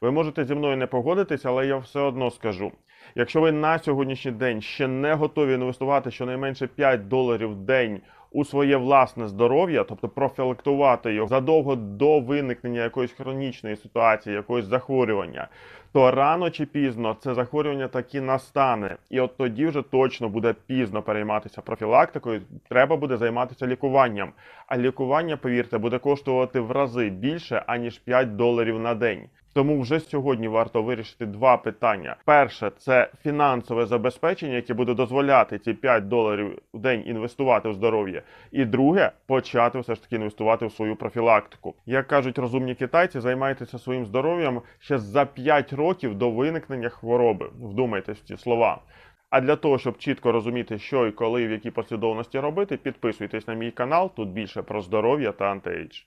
Ви можете зі мною не погодитись, але я все одно скажу. Якщо ви на сьогоднішній день ще не готові інвестувати щонайменше 5 доларів в день у своє власне здоров'я, тобто профілактувати його задовго до виникнення якоїсь хронічної ситуації, якогось захворювання, то рано чи пізно це захворювання таки настане, і от тоді вже точно буде пізно перейматися профілактикою. Треба буде займатися лікуванням. А лікування, повірте, буде коштувати в рази більше аніж 5 доларів на день. Тому вже сьогодні варто вирішити два питання. Перше це фінансове забезпечення, яке буде дозволяти ці 5 доларів в день інвестувати в здоров'я. І друге почати все ж таки інвестувати в свою профілактику. Як кажуть розумні китайці, займайтеся своїм здоров'ям ще за 5 років до виникнення хвороби. Вдумайтесь в ці слова. А для того, щоб чітко розуміти, що і коли, і в якій послідовності робити, підписуйтесь на мій канал. Тут більше про здоров'я та антиейдж.